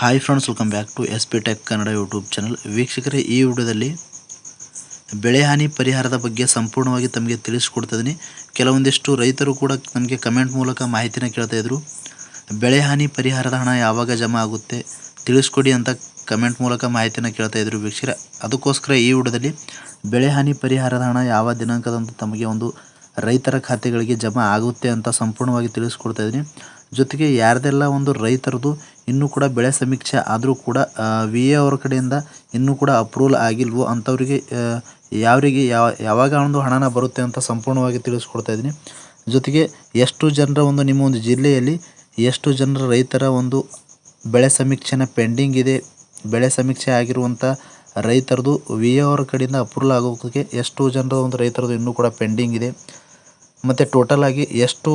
Hi friends welcome back to S P tech Kannada YouTube channel ವೀಕ್ಷಕರೇ, ಈ ವಿಡಿಯೋದಲ್ಲಿ ಬೆಳೆ ಹಾನಿ ಪರಿಹಾರದ ಬಗ್ಗೆ ಸಂಪೂರ್ಣವಾಗಿ ತಮಗೆ ತಿಳಿಸ್ಕೊಡ್ತಿದ್ದೀನಿ. ಕೆಲವೊಂದಿಷ್ಟು ರೈತರು ಕೂಡ ನಮಗೆ ಕಮೆಂಟ್ ಮೂಲಕ ಮಾಹಿತಿನ ಕೇಳ್ತಾ ಇದ್ರು. ಬೆಳೆ ಹಾನಿ ಪರಿಹಾರದ ಹಣ ಯಾವಾಗ ಜಮಾ ಆಗುತ್ತೆ ತಿಳಿಸ್ಕೊಡಿ ಅಂತ ಕಮೆಂಟ್ ಮೂಲಕ ಮಾಹಿತಿನ ಕೇಳ್ತಾ ಇದ್ರು ವೀಕ್ಷಕರೇ. ಅದಕ್ಕೋಸ್ಕರ ಈ ವಿಡಿಯೋದಲ್ಲಿ ಬೆಳೆ ಹಾನಿ ಪರಿಹಾರದ ಹಣ ಯಾವ ದಿನಾಂಕದಂತ ತಮಗೆ ಒಂದು ರೈತರ ಖಾತೆಗಳಿಗೆ ಜಮಾ ಆಗುತ್ತೆ ಅಂತ ಸಂಪೂರ್ಣವಾಗಿ ತಿಳಿಸ್ಕೊಡ್ತಾ ಇದ್ದೀನಿ. ಜೊತೆಗೆ ಯಾರ್ದೆಲ್ಲ ಒಂದು ರೈತರದು ಇನ್ನೂ ಕೂಡ ಬೆಳೆ ಸಮೀಕ್ಷೆ ಆದರೂ ಕೂಡ ವಿ ಎ ಅವರ ಕಡೆಯಿಂದ ಇನ್ನೂ ಕೂಡ ಅಪ್ರೂವಲ್ ಆಗಿಲ್ವೋ ಅಂಥವರಿಗೆ ಯಾವರಿಗೆ ಯಾವ, ಯಾವಾಗ ಒಂದು ಹಣನ ಬರುತ್ತೆ ಅಂತ ಸಂಪೂರ್ಣವಾಗಿ ತಿಳಿಸ್ಕೊಡ್ತಾ ಇದ್ದೀನಿ. ಜೊತೆಗೆ ಎಷ್ಟು ಜನರ ಒಂದು ನಿಮ್ಮ ಒಂದು ಜಿಲ್ಲೆಯಲ್ಲಿ ಎಷ್ಟು ಜನರ ರೈತರ ಒಂದು ಬೆಳೆ ಸಮೀಕ್ಷೆನ ಪೆಂಡಿಂಗ್ ಇದೆ, ಬೆಳೆ ಸಮೀಕ್ಷೆ ಆಗಿರುವಂಥ ರೈತರದು ವಿ ಎ ಅವರ ಕಡೆಯಿಂದ ಅಪ್ರೂವಲ್ ಆಗೋಕ್ಕೆ ಎಷ್ಟು ಜನರ ಒಂದು ರೈತರದು ಇನ್ನೂ ಕೂಡ ಪೆಂಡಿಂಗ್ ಇದೆ ಮತ್ತು ಟೋಟಲ್ ಆಗಿ ಎಷ್ಟು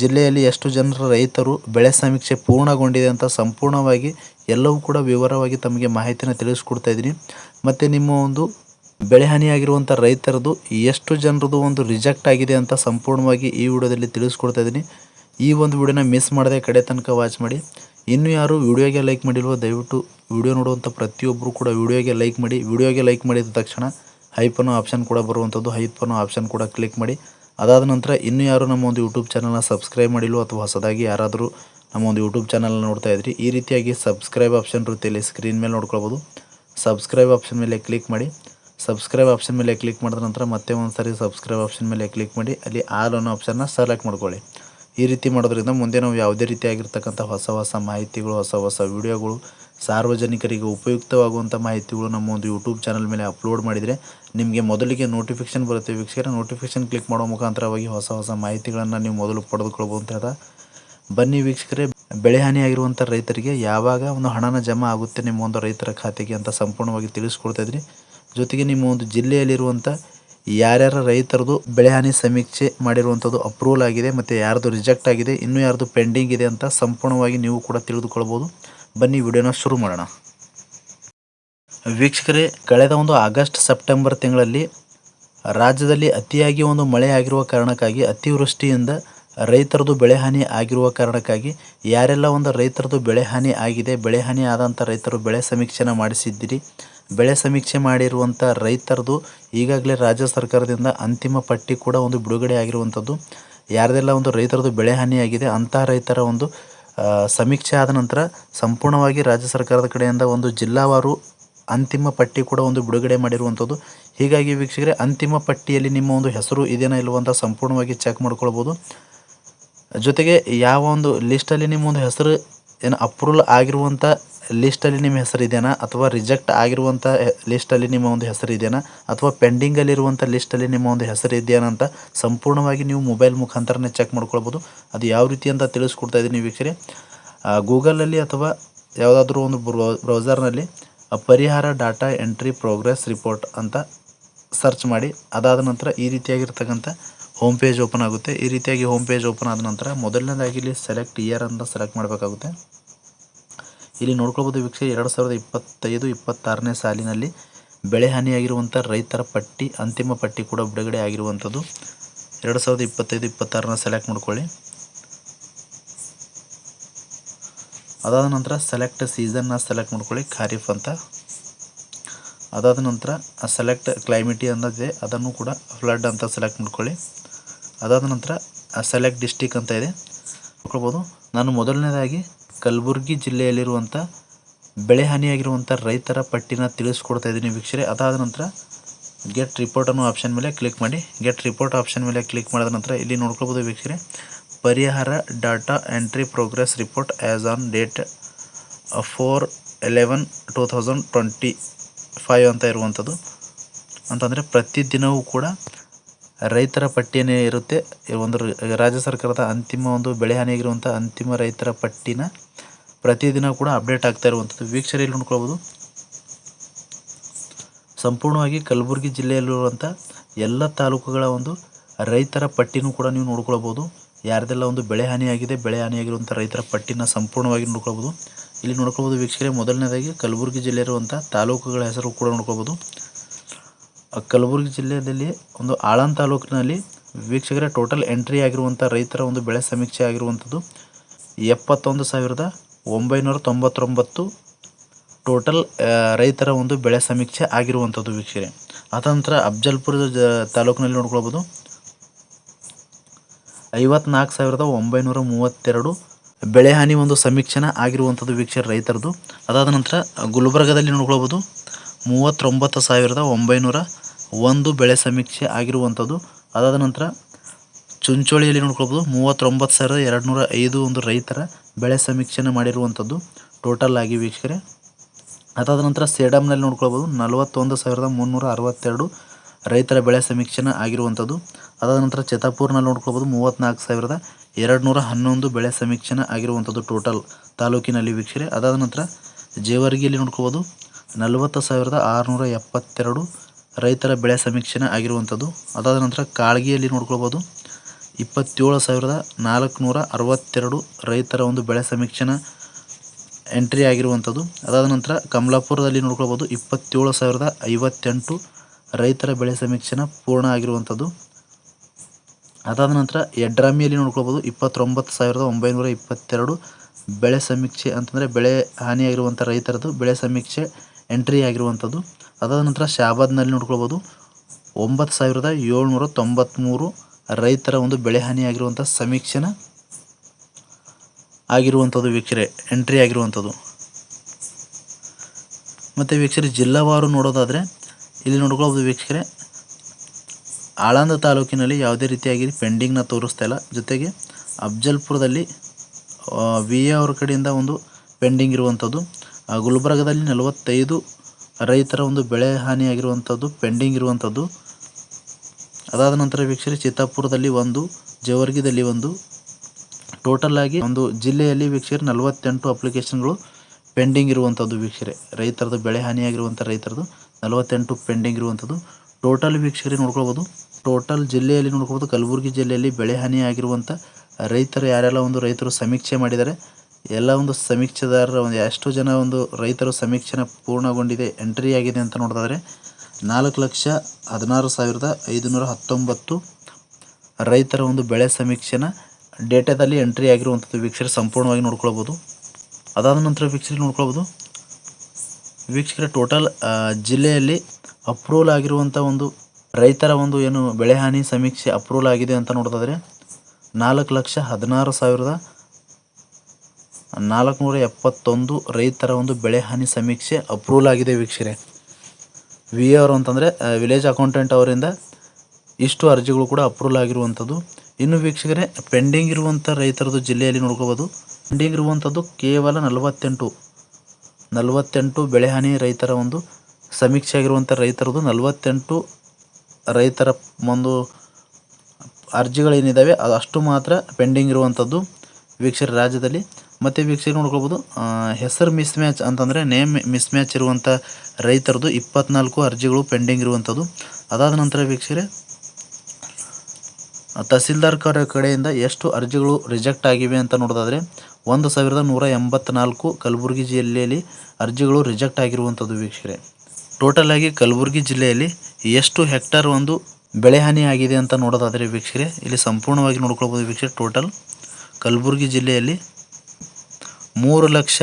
ಜಿಲ್ಲೆಯಲ್ಲಿ ಎಷ್ಟು ಜನರ ರೈತರು ಬೆಳೆ ಸಮೀಕ್ಷೆ ಪೂರ್ಣಗೊಂಡಿದೆ ಅಂತ ಸಂಪೂರ್ಣವಾಗಿ ಎಲ್ಲವೂ ಕೂಡ ವಿವರವಾಗಿ ತಮಗೆ ಮಾಹಿತಿನ ತಿಳಿಸ್ಕೊಡ್ತಾ ಇದ್ದೀನಿ. ಮತ್ತು ನಿಮ್ಮ ಒಂದು ಬೆಳೆ ಹಾನಿಯಾಗಿರುವಂಥ ರೈತರದು ಎಷ್ಟು ಜನರದು ಒಂದು ರಿಜೆಕ್ಟ್ ಆಗಿದೆ ಅಂತ ಸಂಪೂರ್ಣವಾಗಿ ಈ ವಿಡಿಯೋದಲ್ಲಿ ತಿಳಿಸ್ಕೊಡ್ತಾ ಇದ್ದೀನಿ. ಈ ಒಂದು ವಿಡಿಯೋನ ಮಿಸ್ ಮಾಡದೆ ಕಡೆ ತನಕ ವಾಚ್ ಮಾಡಿ. ಇನ್ನು ಯಾರು ವಿಡಿಯೋಗೆ ಲೈಕ್ ಮಾಡಿಲ್ವೋ ದಯವಿಟ್ಟು ವಿಡಿಯೋ ನೋಡುವಂಥ ಪ್ರತಿಯೊಬ್ಬರು ಕೂಡ ವಿಡಿಯೋಗೆ ಲೈಕ್ ಮಾಡಿ. ವಿಡಿಯೋಗೆ ಲೈಕ್ ಮಾಡಿದ ತಕ್ಷಣ ಹೈಪ್ ಆಪ್ಷನ್ ಕೂಡ ಬರುವಂಥದ್ದು ಹೈಪ್ ಆಪ್ಷನ್ ಕೂಡ ಕ್ಲಿಕ್ ಮಾಡಿ. ಅದಾದ ನಂತರ ಇನ್ನೂ ಯಾರು ನಮ್ಮ ಒಂದು ಯೂಟ್ಯೂಬ್ ಚಾನಲ್ನ ಸಬ್ಸ್ಕ್ರೈಬ್ ಮಾಡಿಲ್ಲ ಅಥವಾ ಹೊಸದಾಗಿ ಯಾರಾದರೂ ನಮ್ಮ ಒಂದು ಯೂಟ್ಯೂಬ್ ಚಾನಲ್ ನೋಡ್ತಾ ಇದ್ರಿ, ಈ ರೀತಿಯಾಗಿ ಸಬ್ಸ್ಕ್ರೈಬ್ ಆಪ್ಷನ್ ರೀತಿಯಲ್ಲಿ ಸ್ಕ್ರೀನ್ ಮೇಲೆ ನೋಡ್ಕೊಳ್ಬೋದು. ಸಬ್ಸ್ಕ್ರೈಬ್ ಆಪ್ಷನ್ ಮೇಲೆ ಕ್ಲಿಕ್ ಮಾಡಿ. ಸಬ್ಸ್ಕ್ರೈಬ್ ಆಪ್ಷನ್ ಮೇಲೆ ಕ್ಲಿಕ್ ಮಾಡಿದ ನಂತರ ಮತ್ತೆ ಒಂದು ಸಾರಿ ಸಬ್ಸ್ಕ್ರೈಬ್ ಆಪ್ಷನ್ ಮೇಲೆ ಕ್ಲಿಕ್ ಮಾಡಿ, ಅಲ್ಲಿ ಆಲ್ ಅನ್ನೋ ಆಪ್ಷನ್ನ ಸೆಲೆಕ್ಟ್ ಮಾಡ್ಕೊಳ್ಳಿ. ಈ ರೀತಿ ಮಾಡೋದ್ರಿಂದ ಮುಂದೆ ನಾವು ಯಾವುದೇ ರೀತಿಯಾಗಿರ್ತಕ್ಕಂಥ ಹೊಸ ಹೊಸ ಮಾಹಿತಿಗಳು, ಹೊಸ ಹೊಸ ವಿಡಿಯೋಗಳು ಸಾರ್ವಜನಿಕರಿಗೆ ಉಪಯುಕ್ತವಾಗುವಂಥ ಮಾಹಿತಿಗಳು ನಮ್ಮ ಒಂದು ಯೂಟ್ಯೂಬ್ ಚಾನಲ್ ಮೇಲೆ ಅಪ್ಲೋಡ್ ಮಾಡಿದರೆ ನಿಮಗೆ ಮೊದಲಿಗೆ ನೋಟಿಫಿಕೇಶನ್ ಬರುತ್ತೆ. ವೀಕ್ಷಕರ ನೋಟಿಫಿಕೇಶನ್ ಕ್ಲಿಕ್ ಮಾಡೋ ಮುಖಾಂತರವಾಗಿ ಹೊಸ ಹೊಸ ಮಾಹಿತಿಗಳನ್ನು ನೀವು ಮೊದಲು ಪಡೆದುಕೊಳ್ಬೋದು ಅಂತ ಬನ್ನಿ ವೀಕ್ಷಕರೇ, ಬೆಳೆ ಹಾನಿಯಾಗಿರುವಂಥ ರೈತರಿಗೆ ಯಾವಾಗ ಒಂದು ಹಣನ ಜಮಾ ಆಗುತ್ತೆ ನಿಮ್ಮ ಒಂದು ರೈತರ ಖಾತೆಗೆ ಅಂತ ಸಂಪೂರ್ಣವಾಗಿ ತಿಳಿಸ್ಕೊಡ್ತಾ ಇದ್ದೀನಿ. ಜೊತೆಗೆ ನಿಮ್ಮ ಒಂದು ಜಿಲ್ಲೆಯಲ್ಲಿರುವಂಥ ಯಾರ್ಯಾರ ರೈತರದು ಬೆಳೆಹಾನಿ ಸಮೀಕ್ಷೆ ಮಾಡಿರುವಂಥದ್ದು ಅಪ್ರೂವಲ್ ಆಗಿದೆ, ಮತ್ತು ಯಾರ್ದು ರಿಜೆಕ್ಟ್ ಆಗಿದೆ, ಇನ್ನೂ ಯಾರ್ದು ಪೆಂಡಿಂಗ್ ಇದೆ ಅಂತ ಸಂಪೂರ್ಣವಾಗಿ ನೀವು ಕೂಡ ತಿಳಿದುಕೊಳ್ಬೋದು ಬನ್ನಿ ವಿಡಿಯೋನ ಶುರು ಮಾಡೋಣ. ವೀಕ್ಷಕರೇ, ಕಳೆದ ಒಂದು ಆಗಸ್ಟ್ ಸೆಪ್ಟೆಂಬರ್ ತಿಂಗಳಲ್ಲಿ ರಾಜ್ಯದಲ್ಲಿ ಅತಿಯಾಗಿ ಒಂದು ಮಳೆ ಆಗಿರುವ ಕಾರಣಕ್ಕಾಗಿ, ಅತಿವೃಷ್ಟಿಯಿಂದ ರೈತರದು ಬೆಳೆ ಹಾನಿ ಆಗಿರುವ ಕಾರಣಕ್ಕಾಗಿ ಯಾರೆಲ್ಲ ಒಂದು ರೈತರದು ಬೆಳೆ ಹಾನಿ ಆಗಿದೆ, ಬೆಳೆ ಹಾನಿ ಆದಂಥ ರೈತರು ಬೆಳೆ ಸಮೀಕ್ಷೆನ ಮಾಡಿಸಿದ್ದೀರಿ, ಬೆಳೆ ಸಮೀಕ್ಷೆ ಮಾಡಿರುವಂಥ ರೈತರದು ಈಗಾಗಲೇ ರಾಜ್ಯ ಸರ್ಕಾರದಿಂದ ಅಂತಿಮ ಪಟ್ಟಿ ಕೂಡ ಒಂದು ಬಿಡುಗಡೆ ಆಗಿರುವಂಥದ್ದು ಯಾರದೆಲ್ಲ ಒಂದು ರೈತರದು ಬೆಳೆ ಹಾನಿಯಾಗಿದೆ ಅಂತಹ ರೈತರ ಒಂದು ಸಮೀಕ್ಷೆ ಆದ ನಂತರ ಸಂಪೂರ್ಣವಾಗಿ ರಾಜ್ಯ ಸರ್ಕಾರದ ಕಡೆಯಿಂದ ಒಂದು ಜಿಲ್ಲಾವಾರು ಅಂತಿಮ ಪಟ್ಟಿ ಕೂಡ ಒಂದು ಬಿಡುಗಡೆ ಮಾಡಿರುವಂಥದ್ದು. ಹೀಗಾಗಿ ವೀಕ್ಷಕರೇ, ಅಂತಿಮ ಪಟ್ಟಿಯಲ್ಲಿ ನಿಮ್ಮ ಒಂದು ಹೆಸರು ಇದೇನೋ ಇಲ್ವೋ ಅಂತ ಸಂಪೂರ್ಣವಾಗಿ ಚೆಕ್ ಮಾಡ್ಕೊಳ್ಬೋದು. ಜೊತೆಗೆ ಯಾವ ಒಂದು ಲಿಸ್ಟಲ್ಲಿ ನಿಮ್ಮ ಒಂದು ಹೆಸರು ಏನು ಅಪ್ರೂವಲ್ ಆಗಿರುವಂಥ ಲಿಸ್ಟಲ್ಲಿ ನಿಮ್ಮ ಹೆಸರು ಇದೆಯಾ ಅಥವಾ ರಿಜೆಕ್ಟ್ ಆಗಿರುವಂಥ ಲಿಸ್ಟಲ್ಲಿ ನಿಮ್ಮ ಒಂದು ಹೆಸರು ಇದೆಯಾ ಅಥವಾ ಪೆಂಡಿಂಗಲ್ಲಿರುವಂಥ ಲಿಸ್ಟಲ್ಲಿ ನಿಮ್ಮ ಒಂದು ಹೆಸರು ಇದೆಯಾ ಅಂತ ಸಂಪೂರ್ಣವಾಗಿ ನೀವು ಮೊಬೈಲ್ ಮುಖಾಂತರನೇ ಚೆಕ್ ಮಾಡ್ಕೊಳ್ಬೋದು. ಅದು ಯಾವ ರೀತಿ ಅಂತ ತಿಳಿಸ್ಕೊಡ್ತಾ ಇದ್ದೀನಿ ವೀಕ್ಷಕರೇ. ಗೂಗಲಲ್ಲಿ ಅಥವಾ ಯಾವುದಾದ್ರೂ ಒಂದು ಬ್ರೌಸರ್ನಲ್ಲಿ Parihara data entry progress report ಅಂತ ಸರ್ಚ್ ಮಾಡಿ. ಅದಾದ ನಂತರ ಈ ರೀತಿಯಾಗಿರ್ತಕ್ಕಂಥ ಹೋಮ್ ಪೇಜ್ ಓಪನ್ ಆಗುತ್ತೆ. ಈ ರೀತಿಯಾಗಿ ಹೋಮ್ ಪೇಜ್ ಓಪನ್ ಆದ ನಂತರ ಮೊದಲನೇದಾಗಿ ಇಲ್ಲಿ ಸೆಲೆಕ್ಟ್ ಇಯರ್ ಅಂತ ಸೆಲೆಕ್ಟ್ ಮಾಡಬೇಕಾಗುತ್ತೆ. ಇಲ್ಲಿ ನೋಡ್ಕೊಳ್ಬೋದು ವೀಕ್ಷಕ ಎರಡು ಸಾವಿರದ ಇಪ್ಪತ್ತೈದು, ಇಪ್ಪತ್ತಾರನೇ ಸಾಲಿನಲ್ಲಿ ಬೆಳೆ ಹಾನಿಯಾಗಿರುವಂಥ ರೈತರ ಪಟ್ಟಿ, ಅಂತಿಮ ಪಟ್ಟಿ ಕೂಡ ಬಿಡುಗಡೆ ಆಗಿರುವಂಥದ್ದು. ಎರಡು ಸಾವಿರದ ಇಪ್ಪತ್ತೈದು ಇಪ್ಪತ್ತಾರನ ಸೆಲೆಕ್ಟ್ ಮಾಡ್ಕೊಳ್ಳಿ. ಅದಾದ ನಂತರ ಸೆಲೆಕ್ಟ್ ಸೀಸನ್ನ ಸೆಲೆಕ್ಟ್ ಮಾಡ್ಕೊಳ್ಳಿ, ಖಾರಿಫ್ ಅಂತ. ಅದಾದ ನಂತರ ಸೆಲೆಕ್ಟ್ ಕ್ಲೈಮೇಟಿ ಅನ್ನೋದಿದೆ ಅದನ್ನು ಕೂಡ ಫ್ಲಡ್ ಅಂತ ಸೆಲೆಕ್ಟ್ ಮಾಡ್ಕೊಳ್ಳಿ. ಅದಾದ ನಂತರ ಸೆಲೆಕ್ಟ್ ಡಿಸ್ಟಿಕ್ ಅಂತ ಇದೆ. ನೋಡ್ಕೊಳ್ಬೋದು. ನಾನು ಮೊದಲನೇದಾಗಿ ಕಲಬುರಗಿ ಜಿಲ್ಲೆಯಲ್ಲಿರುವಂಥ ಬೆಳೆ ಹಾನಿಯಾಗಿರುವಂಥ ರೈತರ ಪಟ್ಟಿನ ತಿಳಿಸ್ಕೊಡ್ತಾ ಇದ್ದೀನಿ ವೀಕ್ಷರೆ. ಅದಾದ ನಂತರ ಗೆಟ್ ರಿಪೋರ್ಟ್ ಅನ್ನೋ ಆಪ್ಷನ್ ಮೇಲೆ ಕ್ಲಿಕ್ ಮಾಡಿ. ಗೆಟ್ ರಿಪೋರ್ಟ್ ಆಪ್ಷನ್ ಮೇಲೆ ಕ್ಲಿಕ್ ಮಾಡಿದ ನಂತರ ಇಲ್ಲಿ ನೋಡ್ಕೊಳ್ಬೋದು ವೀಕ್ಷರೆ. Parihara data entry progress report as on date four eleven two thousand twenty five ಅಂತ ಇರುವಂಥದ್ದು ಅಂತಂದರೆ ಪ್ರತಿದಿನವೂ ಕೂಡ ರೈತರ ಪಟ್ಟಿಯೇ ಇರುತ್ತೆ. ಒಂದು ರಾಜ್ಯ ಸರ್ಕಾರದ ಅಂತಿಮ ಒಂದು ಬೆಳೆ ಹಾನಿಯಾಗಿರುವಂಥ ಅಂತಿಮ ರೈತರ ಪಟ್ಟಿನ ಪ್ರತಿದಿನ ಕೂಡ ಅಪ್ಡೇಟ್ ಆಗ್ತಾ ಇರುವಂಥದ್ದು. ವೀಕ್ಷರಲ್ಲಿ ನೋಡ್ಕೊಳ್ಬೋದು. ಸಂಪೂರ್ಣವಾಗಿ ಕಲಬುರಗಿ ಜಿಲ್ಲೆಯಲ್ಲಿರುವಂಥ ಎಲ್ಲ ತಾಲೂಕುಗಳ ಒಂದು ರೈತರ ಪಟ್ಟಿನೂ ಕೂಡ ನೀವು ನೋಡ್ಕೊಳ್ಬೋದು. ಯಾರ್ದೆಲ್ಲ ಒಂದು ಬೆಳೆ ಹಾನಿಯಾಗಿದೆ, ಬೆಳೆ ಹಾನಿಯಾಗಿರುವಂಥ ರೈತರ ಪಟ್ಟಿನ ಸಂಪೂರ್ಣವಾಗಿ ನೋಡ್ಕೊಳ್ಬೋದು. ಇಲ್ಲಿ ನೋಡ್ಕೊಳ್ಬೋದು ವೀಕ್ಷಕರೇ, ಮೊದಲನೇದಾಗಿ ಕಲಬುರಗಿ ಜಿಲ್ಲೆಯಿರುವಂಥ ತಾಲೂಕುಗಳ ಹೆಸರು ಕೂಡ ನೋಡ್ಕೊಳ್ಬೋದು. ಕಲಬುರಗಿ ಜಿಲ್ಲೆಯಲ್ಲಿ ಒಂದು ಆಳಂದ ತಾಲೂಕಿನಲ್ಲಿ ವೀಕ್ಷಕರ ಟೋಟಲ್ ಎಂಟ್ರಿ ಆಗಿರುವಂಥ ರೈತರ ಒಂದು ಬೆಳೆ ಸಮೀಕ್ಷೆ ಆಗಿರುವಂಥದ್ದು ಎಪ್ಪತ್ತೊಂದು ಸಾವಿರದ ಒಂಬೈನೂರ ತೊಂಬತ್ತೊಂಬತ್ತು ಟೋಟಲ್ ರೈತರ ಒಂದು ಬೆಳೆ ಸಮೀಕ್ಷೆ ಆಗಿರುವಂಥದ್ದು ವೀಕ್ಷಕರೇ. ನಂತರ ಅಫ್ಜಲ್ಪುರ ಜ, ತಾಲೂಕಿನಲ್ಲಿ ನೋಡ್ಕೊಳ್ಬೋದು. ಐವತ್ನಾಲ್ಕು ಸಾವಿರದ ಒಂಬೈನೂರ ಮೂವತ್ತೆರಡು ಬೆಳೆ ಹಾನಿ ಒಂದು ಸಮೀಕ್ಷೆನ ಆಗಿರುವಂಥದ್ದು ವೀಕ್ಷಕರ ರೈತರದು. ಅದಾದ ನಂತರ ಗುಲ್ಬರ್ಗದಲ್ಲಿ ನೋಡ್ಕೊಳ್ಬೋದು. ಮೂವತ್ತೊಂಬತ್ತು ಸಾವಿರದ ಒಂಬೈನೂರ ಒಂದು ಬೆಳೆ ಸಮೀಕ್ಷೆ ಆಗಿರುವಂಥದ್ದು. ಅದಾದ ನಂತರ ಚುಂಚೋಳಿಯಲ್ಲಿ ನೋಡ್ಕೊಳ್ಬೋದು, ಮೂವತ್ತೊಂಬತ್ತು ಸಾವಿರದ ಎರಡುನೂರ ಐದು ಒಂದು ರೈತರ ಬೆಳೆ ಸಮೀಕ್ಷೆನ ಮಾಡಿರುವಂಥದ್ದು ಟೋಟಲ್ ಆಗಿ ವೀಕ್ಷಕರೇ. ಅದಾದ ನಂತರ ಸೇಡಮ್ನಲ್ಲಿ ನೋಡ್ಕೊಳ್ಬೋದು, ನಲವತ್ತೊಂದು ಸಾವಿರದ ಮುನ್ನೂರ ಅರವತ್ತೆರಡು ರೈತರ ಬೆಳೆ ಸಮೀಕ್ಷೆನ ಆಗಿರುವಂಥದ್ದು. ಅದಾದ ನಂತರ ಚಿತ್ತಾಪುರ್ನಲ್ಲಿ ನೋಡ್ಕೊಳ್ಬೋದು, ಮೂವತ್ತ್ನಾಲ್ಕು ಸಾವಿರದ ಎರಡು ನೂರ ಹನ್ನೊಂದು ಬೆಳೆ ಸಮೀಕ್ಷೆನ ಆಗಿರುವಂಥದ್ದು ಟೋಟಲ್ ತಾಲೂಕಿನಲ್ಲಿ ವೀಕ್ಷಕರೇ. ಅದಾದ ನಂತರ ಜೇವರ್ಗಿಯಲ್ಲಿ ನೋಡ್ಕೊಳ್ಬೋದು ನಲವತ್ತು ಸಾವಿರದ ಆರುನೂರ ಎಪ್ಪತ್ತೆರಡು ರೈತರ ಬೆಳೆ ಸಮೀಕ್ಷೆನ ಆಗಿರುವಂಥದ್ದು. ಅದಾದ ನಂತರ ಕಾಳಗಿಯಲ್ಲಿ ನೋಡ್ಕೊಳ್ಬೋದು. ಇಪ್ಪತ್ತೇಳು ಸಾವಿರದ ನಾಲ್ಕುನೂರ ಅರವತ್ತೆರಡು ರೈತರ ಒಂದು ಬೆಳೆ ಸಮೀಕ್ಷೆನ ಎಂಟ್ರಿ ಆಗಿರುವಂಥದ್ದು. ಅದಾದ ನಂತರ ಕಮಲಾಪುರದಲ್ಲಿ ನೋಡ್ಕೊಳ್ಬೋದು. ಇಪ್ಪತ್ತೇಳು ಸಾವಿರದ ಐವತ್ತೆಂಟು ರೈತರ ಬೆಳೆ ಸಮೀಕ್ಷೆನ ಪೂರ್ಣ ಆಗಿರುವಂಥದ್ದು. ಅದಾದ ನಂತರ ಯಡ್ರಾಮಿಯಲ್ಲಿ ನೋಡ್ಕೊಳ್ಬೋದು. ಇಪ್ಪತ್ತೊಂಬತ್ತು ಸಾವಿರದ ಒಂಬೈನೂರ ಇಪ್ಪತ್ತೆರಡು ಬೆಳೆ ಸಮೀಕ್ಷೆ ಅಂತಂದರೆ ಬೆಳೆ ಹಾನಿಯಾಗಿರುವಂಥ ರೈತರದ್ದು ಬೆಳೆ ಸಮೀಕ್ಷೆ ಎಂಟ್ರಿ ಆಗಿರುವಂಥದ್ದು. ಅದಾದ ನಂತರ ಶಾಬಾದ್ನಲ್ಲಿ ನೋಡ್ಕೊಳ್ಬೋದು. ಒಂಬತ್ತು ಸಾವಿರದ ಏಳ್ನೂರ ತೊಂಬತ್ತ್ಮೂರು ರೈತರ ಒಂದು ಬೆಳೆ ಹಾನಿಯಾಗಿರುವಂಥ ಸಮೀಕ್ಷೆನ ಆಗಿರುವಂಥದ್ದು ವೀಕ್ಷರೆ ಎಂಟ್ರಿ ಆಗಿರುವಂಥದ್ದು. ಮತ್ತು ವೀಕ್ಷರೆ, ಜಿಲ್ಲಾವಾರು ನೋಡೋದಾದರೆ ಇಲ್ಲಿ ನೋಡ್ಕೊಳ್ಬೋದು ವೀಕ್ಷಕರೇ ಆಳಂದ ತಾಲೂಕಿನಲ್ಲಿ ಯಾವುದೇ ರೀತಿಯಾಗಿ ಪೆಂಡಿಂಗ್ನ ತೋರಿಸ್ತಾ ಇಲ್ಲ. ಜೊತೆಗೆ ಅಫ್ಜಲ್ಪುರದಲ್ಲಿ ವಿ ಎ ಅವ್ರ ಕಡೆಯಿಂದ ಒಂದು ಪೆಂಡಿಂಗ್ ಇರುವಂಥದ್ದು. ಗುಲ್ಬರ್ಗದಲ್ಲಿ ನಲವತ್ತೈದು ರೈತರ ಒಂದು ಬೆಳೆ ಹಾನಿಯಾಗಿರುವಂಥದ್ದು, ಪೆಂಡಿಂಗ್ ಇರುವಂಥದ್ದು. ಅದಾದ ನಂತರ ವೀಕ್ಷಕರೇ ಚಿತ್ತಾಪುರದಲ್ಲಿ ಒಂದು, ಜೇವರ್ಗಿದಲ್ಲಿ ಒಂದು. ಟೋಟಲ್ ಆಗಿ ಒಂದು ಜಿಲ್ಲೆಯಲ್ಲಿ ವೀಕ್ಷಕರು ನಲವತ್ತೆಂಟು ಅಪ್ಲಿಕೇಶನ್ಗಳು ಪೆಂಡಿಂಗ್ ಇರುವಂಥದ್ದು ವೀಕ್ಷಕರೇ ರೈತರದ್ದು ಬೆಳೆ ಹಾನಿಯಾಗಿರುವಂಥ ರೈತರದ್ದು ನಲವತ್ತೆಂಟು ಪೆಂಡಿಂಗ್ ಇರುವಂಥದ್ದು. ಟೋಟಲ್ ವೀಕ್ಷಕರೇ ನೋಡ್ಕೊಳ್ಬೋದು. ಟೋಟಲ್ ಜಿಲ್ಲೆಯಲ್ಲಿ ನೋಡ್ಕೊಳ್ಬೋದು. ಕಲಬುರಗಿ ಜಿಲ್ಲೆಯಲ್ಲಿ ಬೆಳೆ ಹಾನಿಯಾಗಿರುವಂಥ ರೈತರು ಯಾರೆಲ್ಲ ಒಂದು ರೈತರು ಸಮೀಕ್ಷೆ ಮಾಡಿದ್ದಾರೆ ಎಲ್ಲ ಒಂದು ಸಮೀಕ್ಷೆದಾರರ ಒಂದು ಎಷ್ಟು ಜನ ಒಂದು ರೈತರು ಸಮೀಕ್ಷೆನ ಪೂರ್ಣಗೊಂಡಿದೆ ಎಂಟ್ರಿ ಆಗಿದೆ ಅಂತ ನೋಡೋದಾದರೆ ನಾಲ್ಕು ಲಕ್ಷ ಹದಿನಾರು ಸಾವಿರದ ಐದುನೂರ ಹತ್ತೊಂಬತ್ತು ರೈತರ ಒಂದು ಬೆಳೆ ಸಮೀಕ್ಷೆನ ಡೇಟಾದಲ್ಲಿ ಎಂಟ್ರಿ ಆಗಿರುವಂಥದ್ದು ವೀಕ್ಷಕರು ಸಂಪೂರ್ಣವಾಗಿ ನೋಡ್ಕೊಳ್ಬೋದು. ಅದಾದ ನಂತರ ವೀಕ್ಷಕರು ನೋಡ್ಕೊಳ್ಬೋದು. ವೀಕ್ಷಕರ ಟೋಟಲ್ ಜಿಲ್ಲೆಯಲ್ಲಿ ಅಪ್ರೂವಲ್ ಆಗಿರುವಂಥ ಒಂದು ರೈತರ ಒಂದು ಏನು ಬೆಳೆ ಹಾನಿ ಸಮೀಕ್ಷೆ ಅಪ್ರೂವಲ್ ಆಗಿದೆ ಅಂತ ನೋಡೋದಾದರೆ ನಾಲ್ಕು ಲಕ್ಷ ಹದಿನಾರು ಸಾವಿರದ ನಾಲ್ಕುನೂರ ಎಪ್ಪತ್ತೊಂದು ರೈತರ ಒಂದು ಬೆಳೆ ಹಾನಿ ಸಮೀಕ್ಷೆ ಅಪ್ರೂವಲ್ ಆಗಿದೆ ವೀಕ್ಷಕರೇ. ವಿ ಅವರು ಅಂತಂದರೆ ವಿಲೇಜ್ ಅಕೌಂಟೆಂಟ್ ಅವರಿಂದ ಇಷ್ಟು ಅರ್ಜಿಗಳು ಕೂಡ ಅಪ್ರೂವಲ್ ಆಗಿರುವಂಥದ್ದು. ಇನ್ನು ವೀಕ್ಷಕರೇ ಪೆಂಡಿಂಗ್ ಇರುವಂಥ ರೈತರದ್ದು ಜಿಲ್ಲೆಯಲ್ಲಿ ನೋಡ್ಕೋಬೋದು. ಪೆಂಡಿಂಗ್ ಇರುವಂಥದ್ದು ಕೇವಲ ನಲವತ್ತೆಂಟು ನಲವತ್ತೆಂಟು ಬೆಳೆಹಾನಿ ರೈತರ ಒಂದು ಸಮೀಕ್ಷೆ ಆಗಿರುವಂಥ ರೈತರದ್ದು ನಲವತ್ತೆಂಟು ರೈತರ ಒಂದು ಅರ್ಜಿಗಳೇನಿದ್ದಾವೆ, ಅದು ಅಷ್ಟು ಮಾತ್ರ ಪೆಂಡಿಂಗ್ ಇರುವಂಥದ್ದು. ವೀಕ್ಷಕರ ರಾಜ್ಯದಲ್ಲಿ. ಮತ್ತು ವೀಕ್ಷಕರು ನೋಡ್ಕೊಬೋದು ಹೆಸರು ಮಿಸ್ ಮ್ಯಾಚ್ ಅಂತಂದರೆ ನೇಮ್ ಮಿಸ್ ಮ್ಯಾಚ್ ಇರುವಂಥ ರೈತರದು ಇಪ್ಪತ್ನಾಲ್ಕು ಅರ್ಜಿಗಳು ಪೆಂಡಿಂಗ್ ಇರುವಂಥದ್ದು ಅದಾದ ನಂತರ ವೀಕ್ಷಕರೇ, ತಹಸೀಲ್ದಾರ್ ಕಡೆ ಕಡೆಯಿಂದ ಎಷ್ಟು ಅರ್ಜಿಗಳು ರಿಜೆಕ್ಟ್ ಆಗಿವೆ ಅಂತ ನೋಡೋದಾದರೆ, ಒಂದು ಸಾವಿರದ ನೂರ ಎಂಬತ್ನಾಲ್ಕು ಕಲಬುರಗಿ ಜಿಲ್ಲೆಯಲ್ಲಿ ಅರ್ಜಿಗಳು ರಿಜೆಕ್ಟ್ ಆಗಿರುವಂಥದ್ದು ವೀಕ್ಷಕರೇ. ಟೋಟಲ್ ಆಗಿ ಕಲಬುರಗಿ ಜಿಲ್ಲೆಯಲ್ಲಿ ಎಷ್ಟು ಹೆಕ್ಟರ್ ಒಂದು ಬೆಳೆ ಹಾನಿ ಆಗಿದೆ ಅಂತ ನೋಡೋದಾದರೆ ವೀಕ್ಷಕರೇ, ಇಲ್ಲಿ ಸಂಪೂರ್ಣವಾಗಿ ನೋಡ್ಕೊಳ್ಬೋದು ವೀಕ್ಷಕರೇ ಟೋಟಲ್ ಕಲಬುರಗಿ ಜಿಲ್ಲೆಯಲ್ಲಿ ಮೂರು ಲಕ್ಷ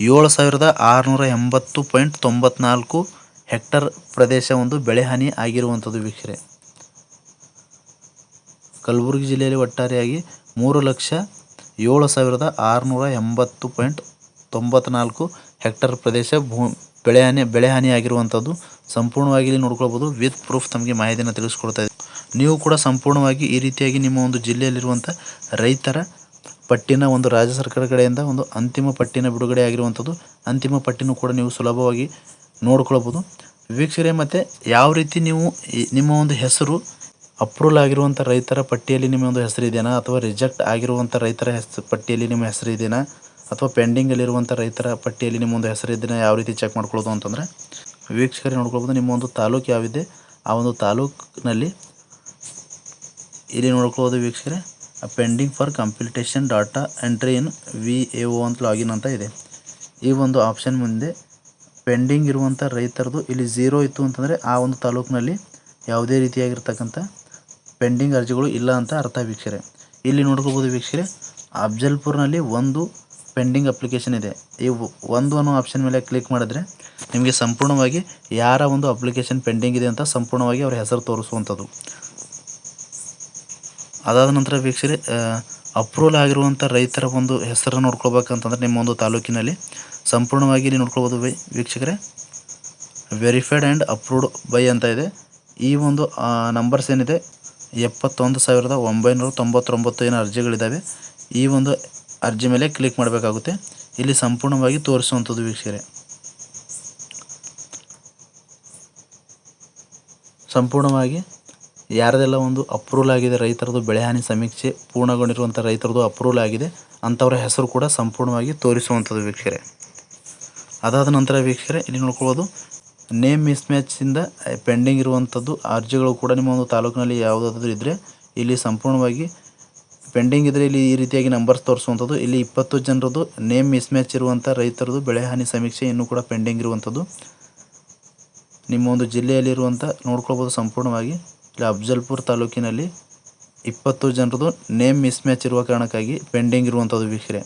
ಏಳು ಸಾವಿರದ ಆರುನೂರ ಎಂಬತ್ತು ಪಾಯಿಂಟ್ ತೊಂಬತ್ನಾಲ್ಕು ಹೆಕ್ಟರ್ ಪ್ರದೇಶ ಒಂದು ಬೆಳೆ ಹಾನಿ ಆಗಿರುವಂಥದ್ದು ವೀಕ್ಷರೆ. ಕಲಬುರಗಿ ಜಿಲ್ಲೆಯಲ್ಲಿ ಒಟ್ಟಾರೆಯಾಗಿ ಮೂರು ಲಕ್ಷ ಏಳು ಸಾವಿರದ ಆರುನೂರ ಎಂಬತ್ತು ಪಾಯಿಂಟ್ ತೊಂಬತ್ನಾಲ್ಕು ಹೆಕ್ಟರ್ ಪ್ರದೇಶ ಭೂ ಬೆಳೆ ಹಾನಿ ಬೆಳೆ ಹಾನಿ ಆಗಿರುವಂಥದ್ದು ಸಂಪೂರ್ಣವಾಗಿ ಇಲ್ಲಿ ನೋಡ್ಕೊಳ್ಬೋದು. ವಿತ್ ಪ್ರೂಫ್ ತಮಗೆ ಮಾಹಿತಿಯನ್ನು ತಿಳಿಸ್ಕೊಡ್ತಾ ಇದೆ ನೀವು ಕೂಡ ಸಂಪೂರ್ಣವಾಗಿ ಈ ರೀತಿಯಾಗಿ ನಿಮ್ಮ ಒಂದು ಜಿಲ್ಲೆಯಲ್ಲಿರುವಂಥ ರೈತರ ಪಟ್ಟಿನ ಒಂದು ರಾಜ್ಯ ಸರ್ಕಾರ ಕಡೆಯಿಂದ ಒಂದು ಅಂತಿಮ ಪಟ್ಟಿನ ಬಿಡುಗಡೆ ಆಗಿರುವಂಥದ್ದು, ಅಂತಿಮ ಪಟ್ಟಿನೂ ಕೂಡ ನೀವು ಸುಲಭವಾಗಿ ನೋಡ್ಕೊಳ್ಬೋದು. ವೀಕ್ಷಕರೇ ಮತ್ತು ಯಾವ ರೀತಿ ನೀವು ನಿಮ್ಮ ಒಂದು ಹೆಸರು ಅಪ್ರೂವಲ್ ಆಗಿರುವಂಥ ರೈತರ ಪಟ್ಟಿಯಲ್ಲಿ ನಿಮ್ಮ ಒಂದು ಹೆಸರು ಇದೆಯಾ? ಅಥವಾ ರಿಜೆಕ್ಟ್ ಆಗಿರುವಂಥ ರೈತರ ಹೆಸರು ಪಟ್ಟಿಯಲ್ಲಿ ನಿಮ್ಮ ಹೆಸರು ಇದೆಯಾ? ಅಥವಾ ಪೆಂಡಿಂಗಲ್ಲಿರುವಂಥ ರೈತರ ಪಟ್ಟಿಯಲ್ಲಿ ನಿಮ್ಮ ಒಂದು ಹೆಸರು ಇದೆಯಾ? ಯಾವ ರೀತಿ ಚೆಕ್ ಮಾಡ್ಕೊಳ್ಳೋದು ಅಂತಂದರೆ, ವೀಕ್ಷಕರೇ ನೋಡ್ಕೊಳ್ಬೋದು, ನಿಮ್ಮ ಒಂದು ತಾಲೂಕು ಯಾವಿದೆ? ಆ ಒಂದು ತಾಲೂಕಿನಲ್ಲಿ ಇಲ್ಲಿ ನೋಡ್ಕೊಳ್ಳೋದು ವೀಕ್ಷಕರೇ pending for computation data entry in V A O ಅಂತ ಲಾಗಿನ್ ಅಂತ ಇದೆ. ಈ ಒಂದು ಆಪ್ಷನ್ ಮುಂದೆ ಪೆಂಡಿಂಗ್ ಇರುವಂಥ ರೈತರದು ಇಲ್ಲಿ ಝೀರೋ ಇತ್ತು ಅಂತಂದರೆ ಆ ಒಂದು ತಾಲೂಕಿನಲ್ಲಿ ಯಾವುದೇ ರೀತಿಯಾಗಿರ್ತಕ್ಕಂಥ ಪೆಂಡಿಂಗ್ ಅರ್ಜಿಗಳು ಇಲ್ಲ ಅಂತ ಅರ್ಥ ವೀಕ್ಷಕರೇ. ಇಲ್ಲಿ ನೋಡ್ಕೋಬೋದು ವೀಕ್ಷಕರೇ, ಅಫ್ಜಲ್ಪುರ್ನಲ್ಲಿ ಒಂದು ಪೆಂಡಿಂಗ್ ಅಪ್ಲಿಕೇಶನ್ ಇದೆ. ಈ ಒಂದು ಅನ್ನೋ ಆಪ್ಷನ್ ಮೇಲೆ ಕ್ಲಿಕ್ ಮಾಡಿದ್ರೆ ನಿಮಗೆ ಸಂಪೂರ್ಣವಾಗಿ ಯಾರ ಒಂದು ಅಪ್ಲಿಕೇಶನ್ ಪೆಂಡಿಂಗ್ ಇದೆ ಅಂತ ಸಂಪೂರ್ಣವಾಗಿ ಅವರ ಹೆಸರು ತೋರಿಸುವಂಥದ್ದು. ಅದಾದ ನಂತರ ವೀಕ್ಷಕರೇ ಅಪ್ರೂವಲ್ ಆಗಿರುವಂಥ ರೈತರ ಒಂದು ಹೆಸರನ್ನು ನೋಡ್ಕೊಳ್ಬೇಕಂತಂದ್ರೆ ನಿಮ್ಮ ಒಂದು ತಾಲೂಕಿನಲ್ಲಿ ಸಂಪೂರ್ಣವಾಗಿ ಇಲ್ಲಿ ನೋಡ್ಕೊಳ್ಬೋದು ಬೈ ವೀಕ್ಷಕರೇ. ವೆರಿಫೈಡ್ ಆ್ಯಂಡ್ ಅಪ್ರೂವ್ಡ್ ಬೈ ಅಂತ ಇದೆ. ಈ ಒಂದು ನಂಬರ್ಸ್ ಏನಿದೆ, ಎಪ್ಪತ್ತೊಂದು ಸಾವಿರದ ಒಂಬೈನೂರ ತೊಂಬತ್ತೊಂಬತ್ತು ಏನು ಅರ್ಜಿಗಳಿದ್ದಾವೆ ಈ ಒಂದು ಅರ್ಜಿ ಮೇಲೆ ಕ್ಲಿಕ್ ಮಾಡಬೇಕಾಗುತ್ತೆ. ಇಲ್ಲಿ ಸಂಪೂರ್ಣವಾಗಿ ತೋರಿಸುವಂಥದ್ದು ವೀಕ್ಷಕರೇ. ಸಂಪೂರ್ಣವಾಗಿ ಯಾರದೆಲ್ಲ ಒಂದು ಅಪ್ರೂವಲ್ ಆಗಿದೆ ರೈತರದು ಬೆಳೆಹಾನಿ ಸಮೀಕ್ಷೆ ಪೂರ್ಣಗೊಂಡಿರುವಂಥ ರೈತರದು ಅಪ್ರೂವಲ್ ಆಗಿದೆ, ಅಂಥವ್ರ ಹೆಸರು ಕೂಡ ಸಂಪೂರ್ಣವಾಗಿ ತೋರಿಸುವಂಥದ್ದು ವೀಕ್ಷಕರೇ. ಅದಾದ ನಂತರ ವೀಕ್ಷಕರೇ, ಇಲ್ಲಿ ನೋಡ್ಕೊಳ್ಬೋದು. ನೇಮ್ ಮಿಸ್ ಮ್ಯಾಚಿಂದ ಪೆಂಡಿಂಗ್ ಇರುವಂಥದ್ದು, ಅರ್ಜಿಗಳು ಕೂಡ ನಿಮ್ಮ ಒಂದು ತಾಲೂಕಿನಲ್ಲಿ ಯಾವುದಾದ್ರೂ ಇದ್ದರೆ ಇಲ್ಲಿ ಸಂಪೂರ್ಣವಾಗಿ ಪೆಂಡಿಂಗ್ ಇದ್ದರೆ ಇಲ್ಲಿ ಈ ರೀತಿಯಾಗಿ ನಂಬರ್ಸ್ ತೋರಿಸುವಂಥದ್ದು. ಇಲ್ಲಿ ಇಪ್ಪತ್ತು ಜನರದ್ದು ನೇಮ್ ಮಿಸ್ ಮ್ಯಾಚ್ ಇರುವಂಥ ರೈತರದು ಬೆಳೆಹಾನಿ ಸಮೀಕ್ಷೆ ಇನ್ನೂ ಕೂಡ ಪೆಂಡಿಂಗ್ ಇರುವಂಥದ್ದು. ನಿಮ್ಮ ಒಂದು ಜಿಲ್ಲೆಯಲ್ಲಿರುವಂಥ ನೋಡ್ಕೊಳ್ಬೋದು ಸಂಪೂರ್ಣವಾಗಿ. ಇಲ್ಲಿ ಅಫ್ಜಲ್ಪುರ್ ತಾಲೂಕಿನಲ್ಲಿ ಇಪ್ಪತ್ತು ಜನರದು ನೇಮ್ ಮಿಸ್ ಮ್ಯಾಚ್ ಇರುವ ಕಾರಣಕ್ಕಾಗಿ ಪೆಂಡಿಂಗ್ ಇರುವಂಥದ್ದು ವೀಕ್ಷಕರೇ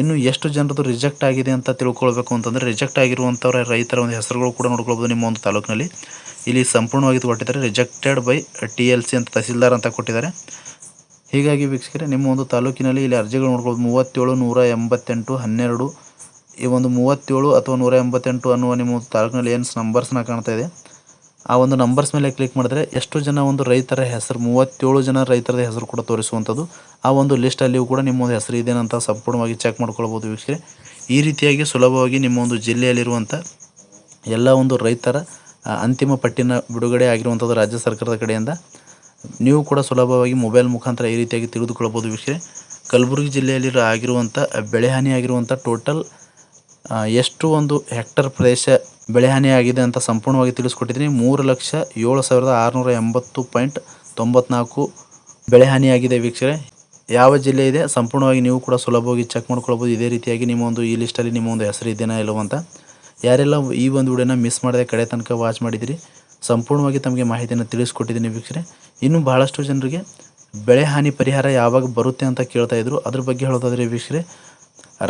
ಇನ್ನು ಎಷ್ಟು ಜನರದು ರಿಜೆಕ್ಟ್ ಆಗಿದೆ ಅಂತ ತಿಳ್ಕೊಳ್ಬೇಕು ಅಂತಂದರೆ ರಿಜೆಕ್ಟ್ ಆಗಿರುವಂಥವ್ರ ರೈತರ ಒಂದು ಹೆಸರುಗಳು ಕೂಡ ನೋಡ್ಕೊಳ್ಬೋದು ನಿಮ್ಮ ಒಂದು ತಾಲೂಕಿನಲ್ಲಿ. ಇಲ್ಲಿ ಸಂಪೂರ್ಣವಾಗಿ ಕೊಟ್ಟಿದ್ದಾರೆ, rejected by T L C ಅಂತ ತಹಸೀಲ್ದಾರ್ ಅಂತ ಕೊಟ್ಟಿದ್ದಾರೆ. ಹೀಗಾಗಿ ವೀಕ್ಷಕರೇ, ನಿಮ್ಮ ಒಂದು ತಾಲೂಕಿನಲ್ಲಿ ಇಲ್ಲಿ ಅರ್ಜಿಗಳು ನೋಡ್ಕೊಳ್ಬೋದು. ಮೂವತ್ತೇಳು, ನೂರ ಎಂಬತ್ತೆಂಟು, ಹನ್ನೆರಡು. ಈ ಒಂದು ಮೂವತ್ತೇಳು ಅಥವಾ ನೂರ ಎಂಬತ್ತೆಂಟು ಅನ್ನುವ ನಿಮ್ಮ ತಾಲೂಕಿನಲ್ಲಿ ಏನು ನಂಬರ್ಸ್ನ ಕಾಣ್ತಾ ಇದೆ. ಆ ಒಂದು ನಂಬರ್ಸ್ ಮೇಲೆ ಕ್ಲಿಕ್ ಮಾಡಿದ್ರೆ ಎಷ್ಟು ಜನ ಒಂದು ರೈತರ ಹೆಸರು, ಮೂವತ್ತೇಳು ಜನ ರೈತರದ ಹೆಸರು ಕೂಡ ತೋರಿಸುವಂಥದ್ದು. ಆ ಒಂದು ಲಿಸ್ಟಲ್ಲಿಯೂ ಕೂಡ ನಿಮ್ಮ ಒಂದು ಹೆಸರು ಇದೇನಂತ ಸಂಪೂರ್ಣವಾಗಿ ಚೆಕ್ ಮಾಡ್ಕೊಳ್ಬೋದು ವೀಕ್ಷಕರೇ. ಈ ರೀತಿಯಾಗಿ ಸುಲಭವಾಗಿ ನಿಮ್ಮ ಒಂದು ಜಿಲ್ಲೆಯಲ್ಲಿರುವಂಥ ಎಲ್ಲ ಒಂದು ರೈತರ ಅಂತಿಮ ಪಟ್ಟಿನ ಬಿಡುಗಡೆ ಆಗಿರುವಂಥದ್ದು ರಾಜ್ಯ ಸರ್ಕಾರದ ಕಡೆಯಿಂದ. ನೀವು ಕೂಡ ಸುಲಭವಾಗಿ ಮೊಬೈಲ್ ಮುಖಾಂತರ ಈ ರೀತಿಯಾಗಿ ತಿಳಿದುಕೊಳ್ಬೋದು ವೀಕ್ಷಕರೇ. ಕಲಬುರಗಿ ಜಿಲ್ಲೆಯಲ್ಲಿ ಆಗಿರುವಂಥ, ಬೆಳೆಹಾನಿ ಆಗಿರುವಂಥ ಟೋಟಲ್ ಎಷ್ಟು ಒಂದು ಹೆಕ್ಟರ್ ಪ್ರದೇಶ ಬೆಳೆಹಾನಿ ಆಗಿದೆ ಅಂತ ಸಂಪೂರ್ಣವಾಗಿ ತಿಳಿಸ್ಕೊಟ್ಟಿದ್ದೀನಿ. ಮೂರು ಲಕ್ಷ ಏಳು ಸಾವಿರದ ಆರುನೂರ ಎಂಬತ್ತು ಪಾಯಿಂಟ್ ತೊಂಬತ್ನಾಲ್ಕು ಬೆಳೆಹಾನಿಯಾಗಿದೆ ವೀಕ್ಷಕರೇ. ಯಾವ ಜಿಲ್ಲೆ ಇದೆ? ಸಂಪೂರ್ಣವಾಗಿ ನೀವು ಕೂಡ ಸುಲಭವಾಗಿ ಚೆಕ್ ಮಾಡ್ಕೊಳ್ಬೋದು. ಇದೇ ರೀತಿಯಾಗಿ ನಿಮ್ಮ ಒಂದು ಈ ಲಿಸ್ಟಲ್ಲಿ ನಿಮ್ಮ ಒಂದು ಹೆಸರು ಇದೆಯಾ ಇಲ್ಲವೋ ಅಂತ. ಯಾರೆಲ್ಲ ಈ ಒಂದು ವಿಡಿಯೋನ ಮಿಸ್ ಮಾಡದೆ ಕಡೆ ತನಕ ವಾಚ್ ಮಾಡಿದಿರಿ ಸಂಪೂರ್ಣವಾಗಿ ತಮಗೆ ಮಾಹಿತಿಯನ್ನು ತಿಳಿಸ್ಕೊಟ್ಟಿದ್ದೀನಿ ವೀಕ್ಷಕರೇ. ಇನ್ನು ಬಹಳಷ್ಟು ಜನರಿಗೆ ಬೆಳೆ ಹಾನಿ ಪರಿಹಾರ ಯಾವಾಗ ಬರುತ್ತೆ ಅಂತ ಕೇಳ್ತಾ ಇದ್ರು. ಅದ್ರ ಬಗ್ಗೆ ಹೇಳೋದಾದ್ರೆ ವೀಕ್ಷಕರೇ,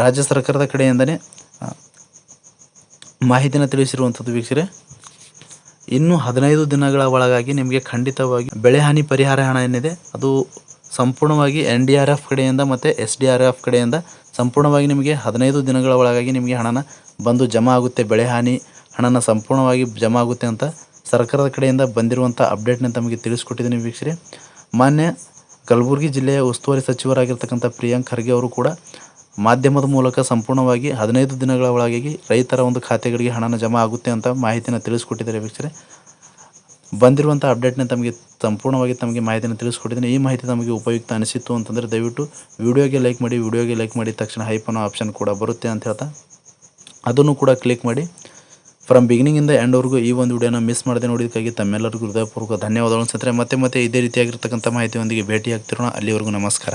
ರಾಜ್ಯ ಸರ್ಕಾರದ ಕಡೆಯಿಂದನೇ ಮಾಹಿತಿನ ತಿಳಿಸಿರುವಂಥದ್ದು ವೀಕ್ಷಕರೇ ಇನ್ನು ಹದಿನೈದು ದಿನಗಳ ಒಳಗಾಗಿ ನಿಮಗೆ ಖಂಡಿತವಾಗಿ ಬೆಳೆ ಹಾನಿ ಪರಿಹಾರ ಹಣ ಏನಿದೆ, ಅದು ಸಂಪೂರ್ಣವಾಗಿ ಎನ್ ಡಿ ಆರ್ ಎಫ್ ಕಡೆಯಿಂದ ಮತ್ತು ಎಸ್ ಡಿ ಆರ್ ಎಫ್ ಕಡೆಯಿಂದ ಸಂಪೂರ್ಣವಾಗಿ ನಿಮಗೆ ಹದಿನೈದು ದಿನಗಳ ಒಳಗಾಗಿ ನಿಮಗೆ ಹಣನ ಬಂದು ಜಮಾ ಆಗುತ್ತೆ. ಬೆಳೆ ಹಾನಿ ಹಣನ ಸಂಪೂರ್ಣವಾಗಿ ಜಮಾ ಆಗುತ್ತೆ ಅಂತ ಸರ್ಕಾರದ ಕಡೆಯಿಂದ ಬಂದಿರುವಂಥ ಅಪ್ಡೇಟ್ನ ತಮಗೆ ತಿಳಿಸ್ಕೊಟ್ಟಿದ್ದೀನಿ ವೀಕ್ಷರಿ. ಮಾನ್ಯ ಕಲಬುರಗಿ ಜಿಲ್ಲೆಯ ಉಸ್ತುವಾರಿ ಸಚಿವರಾಗಿರ್ತಕ್ಕಂಥ ಪ್ರಿಯಾಂಕ್ ಖರ್ಗೆ ಅವರು ಕೂಡ ಮಾಧ್ಯಮದ ಮೂಲಕ ಸಂಪೂರ್ಣವಾಗಿ ಹದಿನೈದು ದಿನಗಳ ಒಳಗಾಗಿ ರೈತರ ಒಂದು ಖಾತೆಗಳಿಗೆ ಹಣನ ಜಮಾ ಆಗುತ್ತೆ ಅಂತ ಮಾಹಿತಿನ ತಿಳಿಸ್ಕೊಟ್ಟಿದ್ದಾರೆ ವೀಕ್ಷಕರೇ. ಬಂದಿರುವಂಥ ಅಪ್ಡೇಟ್ನ ತಮಗೆ ಸಂಪೂರ್ಣವಾಗಿ ತಮಗೆ ಮಾಹಿತಿನ ತಿಳಿಸ್ಕೊಟ್ಟಿದ್ದೀನಿ. ಈ ಮಾಹಿತಿ ತಮಗೆ ಉಪಯುಕ್ತ ಅನಿಸಿತ್ತು ಅಂತಂದರೆ ದಯವಿಟ್ಟು ವಿಡಿಯೋಗೆ ಲೈಕ್ ಮಾಡಿ, ವಿಡಿಯೋಗೆ ಲೈಕ್ ಮಾಡಿದ ತಕ್ಷಣ ಹೈಪ್ ಆಪ್ಷನ್ ಕೂಡ ಬರುತ್ತೆ ಅಂತ ಹೇಳ್ತಾ ಅದನ್ನು ಕೂಡ ಕ್ಲಿಕ್ ಮಾಡಿ. ಫ್ರಮ್ ಬಿಗಿನಿಂಗಿಂದ ಎಂಡ್ವರೆಗೂ ಈ ಒಂದು ವಿಡಿಯೋನ ಮಿಸ್ ಮಾಡದೆ ನೋಡಿದ್ದಕ್ಕಾಗಿ ತಮ್ಮೆಲ್ಲರಿಗೂ ಹೃದಯಪೂರ್ವಕ ಧನ್ಯವಾದಗಳು. ಸ್ನೇಹಿತರೆ, ಮತ್ತೆ ಮತ್ತೆ ಇದೇ ರೀತಿಯಾಗಿರ್ತಕ್ಕಂಥ ಮಾಹಿತಿಯೊಂದಿಗೆ ಭೇಟಿಯಾಗ್ತಿರೋಣ. ಅಲ್ಲಿವರೆಗೂ ನಮಸ್ಕಾರ.